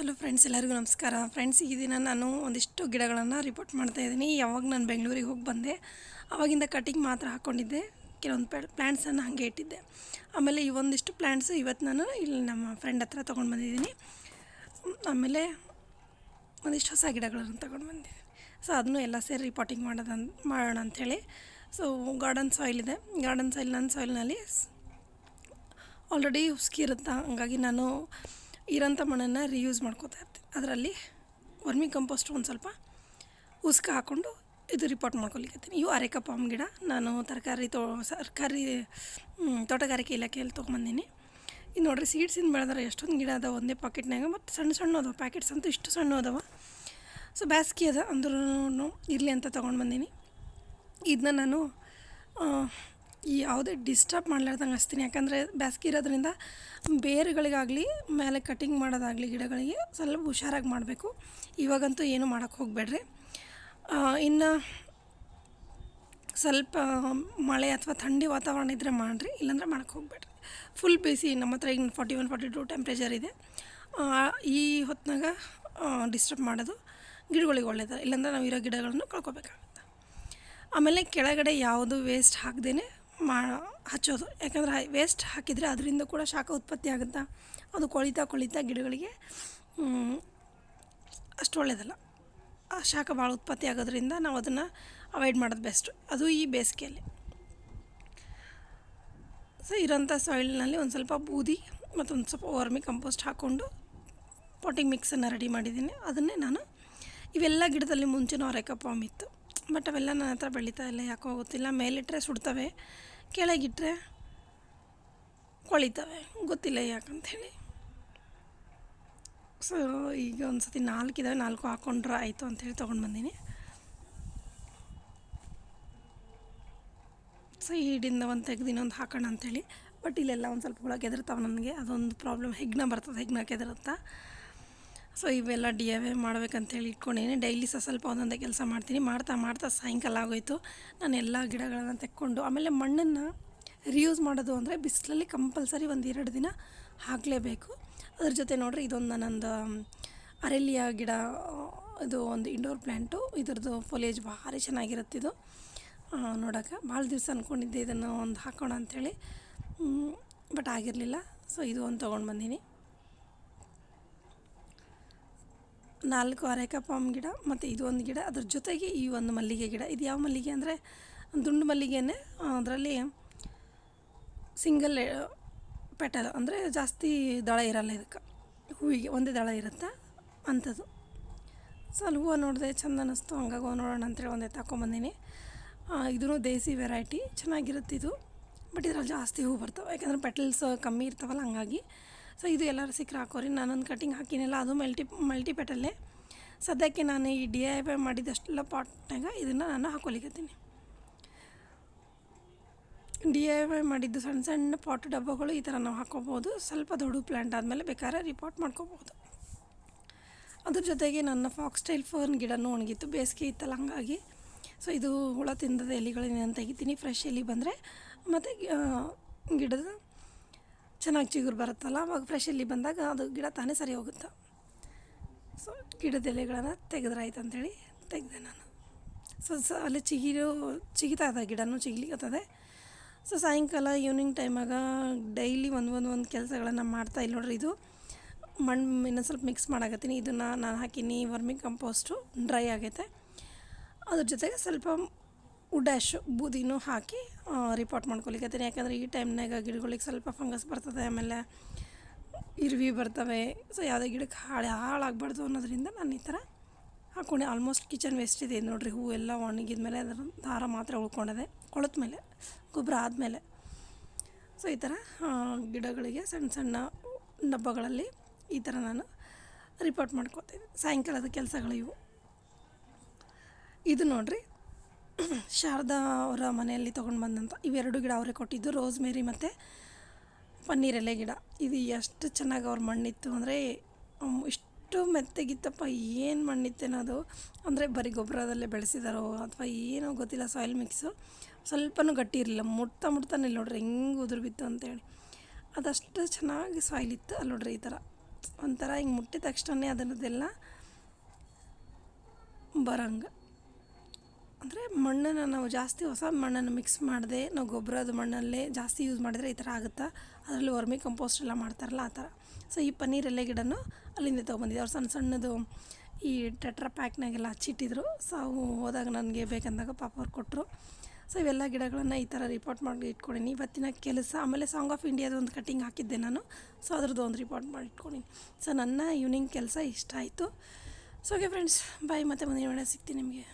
ಎಲ್ಲರಿಗೂ ನಮಸ್ಕಾರ. ಫ್ರೆಂಡ್ಸ್ ಈ ದಿನ ನಾನು ಒಂದಿಷ್ಟು ಗಿಡಗಳನ್ನು ರಿಪೋರ್ಟ್ ಮಾಡ್ತಾ ಇದ್ದೀನಿ. ಯಾವಾಗ ನಾನು ಬೆಂಗಳೂರಿಗೆ ಹೋಗಿ ಬಂದೆ ಆವಾಗಿಂದ ಕಟಿಂಗ್ ಮಾತ್ರ ಹಾಕ್ಕೊಂಡಿದ್ದೆ ಕೆಲವೊಂದು ಪ್ಲ್ಯಾಂಟ್ಸನ್ನು ಹಾಗೆ ಇಟ್ಟಿದ್ದೆ. ಆಮೇಲೆ ಈ ಒಂದಿಷ್ಟು ಪ್ಲ್ಯಾಂಟ್ಸು ಇವತ್ತು ನಾನು ಇಲ್ಲಿ ನಮ್ಮ ಫ್ರೆಂಡ್ ಹತ್ರ ತೊಗೊಂಡು ಬಂದಿದ್ದೀನಿ. ಆಮೇಲೆ ಒಂದಿಷ್ಟು ಹೊಸ ಗಿಡಗಳನ್ನು ತೊಗೊಂಡು ಬಂದಿದ್ದೀನಿ. ಸೊ ಅದನ್ನು ಎಲ್ಲ ಸೇರಿ ರಿಪೋರ್ಟಿಂಗ್ ಮಾಡೋದನ್ ಮಾಡೋಣ ಅಂಥೇಳಿ ಸೊ ಗಾರ್ಡನ್ ಸಾಯಿಲ್ ಇದೆ. ಗಾರ್ಡನ್ ಸಾಯಿಲ್ ನನ್ನ ಸಾಯಿಲ್ನಲ್ಲಿ ಆಲ್ರೆಡಿ ಹುಸ್ಕಿ ಇರುತ್ತೆ? ಹಂಗಾಗಿ ನಾನು ಇರೋಂಥ ಮಣ್ಣನ್ನು ರಿಯೂಸ್ ಮಾಡ್ಕೋತಾ ಇರ್ತೀನಿ. ಅದರಲ್ಲಿ ವರ್ಮಿ ಕಂಪೋಸ್ಟ್ ಒಂದು ಸ್ವಲ್ಪ ಉಸ್ಕ ಹಾಕ್ಕೊಂಡು ಇದು ರಿಪೋರ್ಟ್ ಮಾಡ್ಕೊಲಿಕತ್ತೀನಿ. ಇವು ಅರೆಕ ಪಾಮ್ ಗಿಡ. ನಾನು ತರಕಾರಿ ತೋ ಸರ್ಕಾರಿ ತೋಟಗಾರಿಕೆ ಇಲಾಖೆಯಲ್ಲಿ ತೊಗೊಂಬಂದೀನಿ. ಇದು ನೋಡ್ರಿ ಸೀಡ್ಸಿಂದ ಬೆಳೆದ್ರೆ ಎಷ್ಟೊಂದು ಗಿಡ ಅದಾವೆ ಒಂದೇ ಪಾಕೆಟ್ನಾಗ ಮತ್ತು ಸಣ್ಣ ಸಣ್ಣ ಅದಾವೆ. ಪ್ಯಾಕೆಟ್ಸ್ ಅಂತೂ ಇಷ್ಟು ಸಣ್ಣ ಅದಾವೆ. ಸೊ ಬ್ಯಾಸ್ಗೆ ಅದ ಅಂದ್ರೂ ಇರಲಿ ಅಂತ ತೊಗೊಂಡು ಬಂದೀನಿ. ಇದನ್ನ ನಾನು ಯಾವುದೇ ಡಿಸ್ಟರ್ಬ್ ಮಾಡ್ಲಾರ್ದಂಗೆ ಹಚ್ತೀನಿ. ಯಾಕಂದರೆ ಬ್ಯಾಸ್ಗೆ ಇರೋದ್ರಿಂದ ಬೇರುಗಳಿಗಾಗಲಿ, ಮೇಲೆ ಕಟಿಂಗ್ ಮಾಡೋದಾಗಲಿ ಗಿಡಗಳಿಗೆ ಸ್ವಲ್ಪ ಹುಷಾರಾಗಿ ಮಾಡಬೇಕು. ಇವಾಗಂತೂ ಏನು ಮಾಡೋಕ್ಕೆ ಹೋಗಬೇಡ್ರಿ. ಇನ್ನು ಸ್ವಲ್ಪ ಮಳೆ ಅಥವಾ ಥಂಡಿ ವಾತಾವರಣ ಇದ್ದರೆ ಮಾಡಿರಿ. ಇಲ್ಲಾಂದ್ರೆ ಮಾಡೋಕ್ಕೆ ಹೋಗಬೇಡ್ರಿ. ಫುಲ್ ಬಿಸಿ ನಮ್ಮ ಹತ್ರ ಈಗ forty one forty two temperature ಇದೆ ಈ ಹೊತ್ತಿನಾಗ ಡಿಸ್ಟರ್ಬ್ ಮಾಡೋದು ಗಿಡಗಳಿಗೆ ಒಳ್ಳೆಯದು ಇಲ್ಲಾಂದ್ರೆ ನಾವು ಇರೋ ಗಿಡಗಳನ್ನು ಕಳ್ಕೊಬೇಕಾಗುತ್ತೆ. ಆಮೇಲೆ ಕೆಳಗಡೆ ಯಾವುದು ವೇಸ್ಟ್ ಹಾಕ್ದೇ ಮಾ ಹಚ್ಚೋದು. ಯಾಕಂದರೆ ವೇಸ್ಟ್ ಹಾಕಿದರೆ ಅದರಿಂದ ಕೂಡ ಶಾಖ ಉತ್ಪತ್ತಿ ಆಗುತ್ತಾ? ಅದು ಕೊಳಿತಾ ಕೊಳಿತಾ ಗಿಡಗಳಿಗೆ ಅಷ್ಟು ಒಳ್ಳೆಯದಲ್ಲ ಆ ಶಾಖ ಭಾಳ ಉತ್ಪತ್ತಿ ಆಗೋದ್ರಿಂದ ನಾವು ಅದನ್ನು ಅವಾಯ್ಡ್ ಮಾಡೋದು ಬೆಸ್ಟ್ ಅದು ಈ ಬೇಸಿಗೆಯಲ್ಲಿ. ಸೊ ಇರೋಂಥ ಸಾಯಿಲ್ನಲ್ಲಿ ಒಂದು ಸ್ವಲ್ಪ ಬೂದಿ ಮತ್ತೊಂದು ಸ್ವಲ್ಪ ವರ್ಮಿ ಕಂಪೋಸ್ಟ್ ಹಾಕ್ಕೊಂಡು ಪಾಟಿಂಗ್ ಮಿಕ್ಸನ್ನು ರೆಡಿ ಮಾಡಿದ್ದೀನಿ. ಅದನ್ನೇ ನಾನು ಇವೆಲ್ಲ ಗಿಡದಲ್ಲಿ ಮುಂಚೆನೂ ಅರೆಕ ಪಾಮ್ ಇತ್ತು ಬಟ್ ಅವೆಲ್ಲ ನನ್ನ ಹತ್ರ ಬೆಳೀತಾ ಇಲ್ಲ, ಯಾಕೋ ಗೊತ್ತಿಲ್ಲ. ಮೇಲಿಟ್ಟರೆ ಸುಡ್ತವೆ ಕೆಳಗಿಟ್ಟರೆ ಕೊಳಿತವೆ. ಗೊತ್ತಿಲ್ಲ ಯಾಕಂಥೇಳಿ ಸೊ ಈಗ ಒಂದು ಸತಿ ನಾಲ್ಕು ಇದ್ದಾವೆ ನಾಲ್ಕು ಹಾಕ್ಕೊಂಡ್ರೆ ಆಯಿತು ಅಂಥೇಳಿ ತೊಗೊಂಡು ಬಂದೀನಿ. ಸೊ ಹಿಡಿಂದ ಒಂದು ತೆಗೆದು ಇನ್ನೊಂದು ಹಾಕೋಣ ಅಂಥೇಳಿ ಬಟ್ ಇಲ್ಲೆಲ್ಲ ಒಂದು ಸ್ವಲ್ಪ ಹುಳ ಕೆದರ್ತಾವೆ ನನಗೆ. ಅದೊಂದು ಪ್ರಾಬ್ಲಮ್ ಹೆಗ್ನ ಬರ್ತದೆ, ಹೆಗ್ನ ಕೆದರುತ್ತಾ. ಸೊ ಇವೆಲ್ಲ ಡಿ ಎ ವೇ ಮಾಡ್ಬೇಕಂತೇಳಿ ಇಟ್ಕೊಂಡೇನೆ ಡೈಲಿ ಸಹ ಸ್ವಲ್ಪ ಒಂದೊಂದೇ ಕೆಲಸ ಮಾಡ್ತೀನಿ. ಮಾಡ್ತಾ ಮಾಡ್ತಾ ಸಾಯಂಕಾಲ ಆಗೋಯಿತು. ನಾನು ಎಲ್ಲ ಗಿಡಗಳನ್ನು ತೆಕ್ಕೊಂಡು ಆಮೇಲೆ ಮಣ್ಣನ್ನು ರಿಯೂಸ್ ಮಾಡೋದು ಅಂದರೆ ಬಿಸಿಲಲ್ಲಿ ಕಂಪಲ್ಸರಿ ಒಂದು ಎರಡು ದಿನ ಹಾಕಲೇಬೇಕು. ಅದ್ರ ಜೊತೆ ನೋಡ್ರಿ ಇದೊಂದು ನನ್ನೊಂದು ಅರೆಲಿಯ ಗಿಡ ಇದು ಒಂದು ಇಂಡೋರ್ ಪ್ಲ್ಯಾಂಟು ಇದ್ರದ್ದು ಫೋಲೇಜ್ ಭಾರಿ ಚೆನ್ನಾಗಿರುತ್ತೆ ಇದು. ನೋಡೋಕೆ ಭಾಳ ದಿವಸ ಅಂದ್ಕೊಂಡಿದ್ದೆ ಇದನ್ನು ಒಂದು ಹಾಕೋಣ ಅಂಥೇಳಿ ಬಟ್ ಆಗಿರಲಿಲ್ಲ. ಸೊ ಇದು ಒಂದು ತೊಗೊಂಡು ಬಂದೀನಿ. ನಾಲ್ಕು ಅರೆಕ ಪಾಮ್ ಗಿಡ ಮತ್ತು ಇದು ಒಂದು ಗಿಡ. ಅದ್ರ ಜೊತೆಗೆ ಈ ಒಂದು ಮಲ್ಲಿಗೆ ಗಿಡ. ಇದು ಯಾವ ಮಲ್ಲಿಗೆ ಅಂದರೆ ದುಂಡು ಮಲ್ಲಿಗೆನೇ, ಅದರಲ್ಲಿ ಸಿಂಗಲ್, ಪೆಟಲ್ ಅಂದರೆ ಜಾಸ್ತಿ ದಳ ಇರಲ್ಲ ಇದಕ್ಕೆ. ಹೂವಿಗೆ ಒಂದೇ ದಳ ಇರುತ್ತೆ ಅಂಥದ್ದು. ಸೊ ಅಲ್ಲಿ ಹೂವು ನೋಡಿದೆ ಚಂದ ಅನ್ನಿಸ್ತು. ಹಂಗಾಗಿ ಹೂವು ನೋಡೋಣ ಅಂತೇಳಿ ಒಂದೇ ತಗೊಂಬಂದಿನಿ ಇದೂ ದೇಸಿ ವೆರೈಟಿ. ಚೆನ್ನಾಗಿರುತ್ತೆ ಇದು ಬಟ್ ಇದ್ರಲ್ಲಿ ಜಾಸ್ತಿ ಹೂವು ಬರ್ತಾವೆ. ಯಾಕಂದರೆ ಪೆಟಲ್ಸ್ ಕಮ್ಮಿ ಇರ್ತಾವಲ್ಲ, ಹಂಗಾಗಿ ಸೊ ಇದು ಎಲ್ಲರೂ ಸಿಕ್ಕರೆ ಹಾಕೋರಿ. ನಾನೊಂದು ಕಟಿಂಗ್ ಹಾಕಿನಲ್ಲ, ಅದು ಮಲ್ಟಿ ಮಲ್ಟಿ ಪೆಟಲ್ಲೇ ಸದ್ಯಕ್ಕೆ ನಾನು ಈ ಡಿ ಐ ವೈ ಮಾಡಿದಷ್ಟೆಲ್ಲ ಪಾಟ್ನಾಗ ಇದನ್ನು ನಾನು ಹಾಕೊಲಿಕತ್ತೀನಿ. ಡಿ ಐ ವೈ ಮಾಡಿದ್ದು ಸಣ್ಣ ಸಣ್ಣ ಪಾಟ್ ಡಬ್ಬಗಳು ಈ ಥರ ನಾವು ಹಾಕೋಬೋದು. ಸ್ವಲ್ಪ ದೊಡ್ಡ ಪ್ಲ್ಯಾಂಟ್ ಆದಮೇಲೆ ಬೇಕಾದ್ರೆ ರಿಪೋರ್ಟ್ ಮಾಡ್ಕೋಬೋದು. ಅದ್ರ ಜೊತೆಗೆ ನನ್ನ ಫಾಕ್ಸ್ ಸ್ಟೈಲ್ ಫರ್ನ್ ಗಿಡನೂ ಒಣಗಿತ್ತು. ಬೇಸಿಗೆ ಇತ್ತಲ್ಲ ಹಂಗಾಗಿ. ಸೊ ಇದು ಹುಳ ತಿಂದದ ಎಲೆಗಳನ್ನ ತೆಗಿತೀನಿ. ಫ್ರೆಶ್ ಎಲೆ ಬಂದರೆ ಮತ್ತು ಗಿಡದ ಚೆನ್ನಾಗಿ ಚಿಗುರು ಬರುತ್ತಲ್ಲ, ಅವಾಗ ಫ್ರೆಶ್ ಎಲೆ ಬಂದಾಗ ಅದು ಗಿಡ ತಾನೇ ಸರಿ ಹೋಗುತ್ತೆ? ಸೊ ಗಿಡದ ಎಲೆಗಳನ್ನು ತೆಗೆದ್ರಾಯ್ತು ಅಂಥೇಳಿ ತೆಗೆದೆ ನಾನು. ಸೊ ಸ, ಅಲ್ಲಿ ಚಿಗಿರು, ಚಿಗಿತಾ ಇದೆ, ಗಿಡನೂ ಚಿಗ್ಲಿಕ್ಕತ್ತದೆ ಸೊ ಸಾಯಂಕಾಲ ಈವ್ನಿಂಗ್ ಟೈಮಾಗ ಡೈಲಿ ಒಂದು ಒಂದು ಒಂದು ಕೆಲಸಗಳನ್ನು ಮಾಡ್ತಾ ಇಲ್ಲ ನೋಡ್ರಿ ಇದು. ಮಣ್ಣು ಇನ್ನೊಂದು ಸ್ವಲ್ಪ ಮಿಕ್ಸ್ ಮಾಡಾಕತ್ತೀನಿ. ಇದನ್ನು ನಾನು ಹಾಕೀನಿ, ವರ್ಮಿ ಕಂಪೋಸ್ಟು ಡ್ರೈ ಆಗೈತೆ. ಅದ್ರ ಜೊತೆಗೆ ಸ್ವಲ್ಪ ಉಡ್ಯಾಶು ಬೂದಿನೂ ಹಾಕಿ ರಿಪೋರ್ಟ್ ಮಾಡ್ಕೊಲಿಕ್ಕತ್ತೀನಿ ಯಾಕಂದರೆ ಈ ಟೈಮ್ನಾಗ ಗಿಡಗಳಿಗೆ ಸ್ವಲ್ಪ ಫಂಗಸ್ ಬರ್ತದೆ, ಆಮೇಲೆ ಇರುವಿ ಬರ್ತವೆ. ಸೊ ಯಾವುದೇ ಗಿಡಕ್ಕೆ ಹಾಳೆ ಹಾಳಾಗಬಾರ್ದು ಅನ್ನೋದ್ರಿಂದ ನಾನು ಈ ಥರ ಹಾಕ್ಕೊಂಡೆ ಆಲ್ಮೋಸ್ಟ್ ಕಿಚನ್ ವೇಸ್ಟ್ ಇದೆ. ನೋಡಿರಿ ಹೂವು ಎಲ್ಲ ಒಣಗಿದ ಮೇಲೆ ಅದರ ದಾರ ಮಾತ್ರ ಉಳ್ಕೊಂಡಿದೆ ಕೊಳತ ಮೇಲೆ ಗೊಬ್ಬರ ಆದಮೇಲೆ. ಸೊ ಈ ಥರ ಗಿಡಗಳಿಗೆ ಸಣ್ಣ ಸಣ್ಣ ಡಬ್ಬಗಳಲ್ಲಿ ಈ ಥರ ನಾನು ರಿಪೋರ್ಟ್ ಮಾಡ್ಕೊತೀನಿ ಸಾಯಂಕಾಲದ ಕೆಲಸಗಳು ಇವು. ಇದು ನೋಡ್ರಿ ಶಾರದಾ ಅವರ ಮನೆಯಲ್ಲಿ ತೊಗೊಂಡು ಬಂದಂಥ ಇವೆರಡು ಗಿಡ ಅವರೇ ಕೊಟ್ಟಿದ್ದು. ರೋಸ್ ಮೇರಿ ಮತ್ತು ಪನ್ನೀರ್ ಎಲೆ ಗಿಡ. ಇದು ಎಷ್ಟು ಚೆನ್ನಾಗಿ ಅವ್ರ ಮಣ್ಣಿತ್ತು ಅಂದರೆ ಇಷ್ಟು ಮೆತ್ತಗಿತ್ತಪ್ಪ. ಏನು ಮಣ್ಣಿತ್ತೇನೋ ಅಂದರೆ ಬರೀ ಗೊಬ್ಬರದಲ್ಲೇ ಬೆಳೆಸಿದಾರೋ ಅಥವಾ ಏನೋ ಗೊತ್ತಿಲ್ಲ ಸಾಯಿಲ್ ಮಿಕ್ಸು ಸ್ವಲ್ಪನೂ ಗಟ್ಟಿ ಇರಲಿಲ್ಲ. ಮುಟ್ತಾ ಮುಟ್ತಾನೆ ನೋಡ್ರಿ, ಹೆಂಗೆ ಉದುರು ಬಿತ್ತು ಅಂತೇಳಿ ಅದಷ್ಟು ಚೆನ್ನಾಗಿ ಸಾಯಿಲ್ ಇತ್ತು ಅಲ್ಲಿ ನೋಡ್ರಿ ಈ ಥರ ಒಂಥರ ಹಿಂಗೆ ಮುಟ್ಟಿದ ತಕ್ಷಣ ಅದರದ್ದೆಲ್ಲ ಬರಂಗೆ. ಅಂದರೆ ಮಣ್ಣನ್ನು ನಾವು ಜಾಸ್ತಿ ಹೊಸ ಮಣ್ಣನ್ನು ಮಿಕ್ಸ್ ಮಾಡದೆ ನಾವು ಗೊಬ್ಬರದ ಮಣ್ಣಲ್ಲೇ ಜಾಸ್ತಿ ಯೂಸ್ ಮಾಡಿದರೆ ಈ ಥರ ಆಗುತ್ತಾ? ಅದರಲ್ಲಿ ವರ್ಮಿ ಕಂಪೋಸ್ಟ್ ಎಲ್ಲ ಮಾಡ್ತಾರಲ್ಲ ಆ ಥರ ಸೊ ಈ ಪನ್ನೀರ್ ಎಲೆ ಗಿಡನೂ ಅಲ್ಲಿಂದ ತೊಗೊಂಬಂದಿದ್ದೆ. ಅವ್ರು ಸಣ್ಣ ಸಣ್ಣದು ಈ ಟೆಟ್ರಾ ಪ್ಯಾಕ್ನಾಗೆಲ್ಲ ಹಚ್ಚಿಟ್ಟಿದ್ರು. ಸೊ ಅವು ಹೋದಾಗ ನನಗೆ ಬೇಕಂದಾಗ ಪಾಪ ಅವ್ರು ಕೊಟ್ಟರು ಸೊ ಇವೆಲ್ಲ ಗಿಡಗಳನ್ನು ಈ ಥರ ರಿಪೋರ್ಟ್ ಮಾಡಿ ಇಟ್ಕೊಂಡಿನಿ. ಇವತ್ತಿನ ಕೆಲಸ, ಆಮೇಲೆ ಸಾಂಗ್ ಆಫ್ ಇಂಡಿಯಾದ ಒಂದು ಕಟಿಂಗ್ ಹಾಕಿದ್ದೆ ನಾನು. ಸೊ ಅದ್ರದ್ದು ಒಂದು ರಿಪೋರ್ಟ್ ಮಾಡಿ ಇಟ್ಕೊಂಡಿನಿ. ಸೊ ನನ್ನ ಈವ್ನಿಂಗ್ ಕೆಲಸ ಇಷ್ಟ ಆಯಿತು. ಸೊ ಓಕೆ ಫ್ರೆಂಡ್ಸ್ ಬಾಯ್ ಮತ್ತೆ ಮುಂದಿನ ವೇಳೆ ಸಿಗ್ತೀನಿ ನಿಮಗೆ.